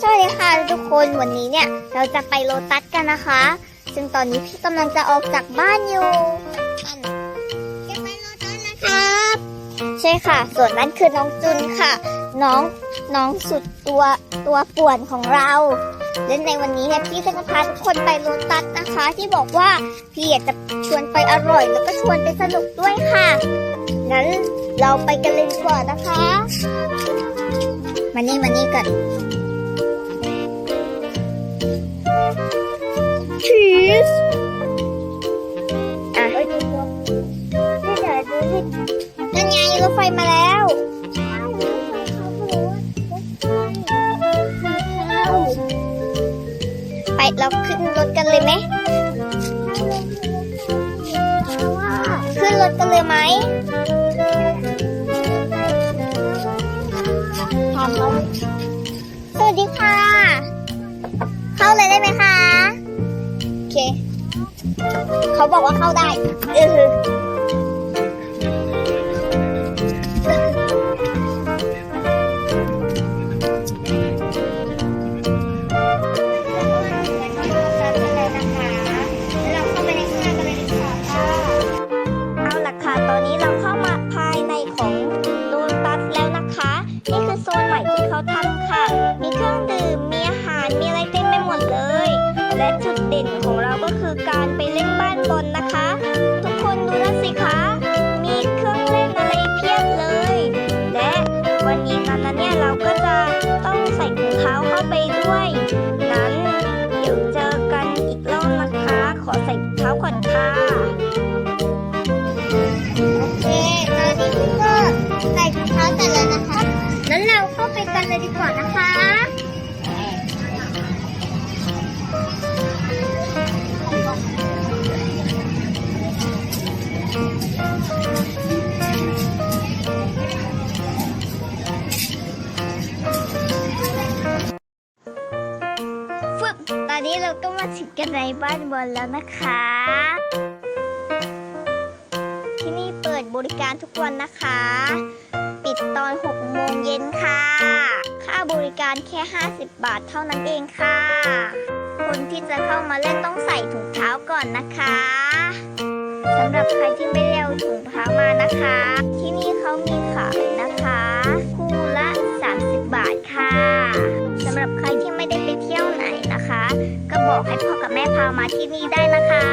สวัสดีค่ะทุกคนวันนี้เนี่ยเราจะไปโลตัสกันนะคะ ซึ่งตอนนี้พี่กำลังจะออกจากบ้านอยู่จะไปโลตัสนะครับ ใช่ค่ะ ส่วนนั้นคือน้องจุนค่ะ น้องน้องสุดตัวตัวป่วนของเรา และในวันนี้เนี่ยพี่จะพาทุกคนไปโลตัสนะคะ ที่บอกว่าพี่อยากจะชวนไปอร่อย แล้วก็ชวนไปสนุกด้วยค่ะ งั้นเราไปกันเลยดีกว่านะคะ มานี่มานี่กัน ชีสอะนั่นไงรถไฟมาแล้วไปเราขึ้นรถกันเลยไหมขึ้นรถกันเลยไหมถามเขา เคเขาบอกว่าเข้าได้เออเอาล่ะค่ะตอนนี้เราเข้ามาภายในของโดนตัสแล้วนะคะนี่คือโซนใหม่ที่เขาทำค่ะ มีเครื่องดื่ม มีอาหาร มีอะไรเต็มไปหมดเลย และจุดเด่นของ ก็คือการไปเล่นบ้านบอลนะคะ ทุกคนดูนั่นสิคะ มีเครื่องเล่นอะไรเพียบเลย และวันนี้นั้นนะเนี่ยเราก็จะต้องใส่ถุงเท้าเข้าไปด้วย นั้นเดี๋ยวเจอกันอีกรอบนะคะ ขอใส่ถุงเท้าก่อนค่ะโอเคตอนนี้พี่ก็ใส่ถุงเท้าเสร็จแล้วนะคะนั้นเราเข้าไปกันเลยดีกว่านะคะ ตอนนี้เราก็มาถึงกันในบ้านบอลแล้วนะคะ ที่นี่เปิดบริการทุกวันนะคะ ปิดตอน 6 โมงเย็นค่ะ ค่าบริการแค่ 50 บาทเท่านั้นเองค่ะ คนที่จะเข้ามาเล่นต้องใส่ถุงเท้าก่อนนะคะ สำหรับใครที่ไม่ได้เอาถุงเท้ามานะคะ ที่นี่เขามีขายนะคะ คู่ละ 30 บาทค่ะสำหรับใครที่ไม่ได้ไปเที่ยวไหนนะคะ ก็บอกให้พ่อกับแม่พามาที่นี่ได้นะคะ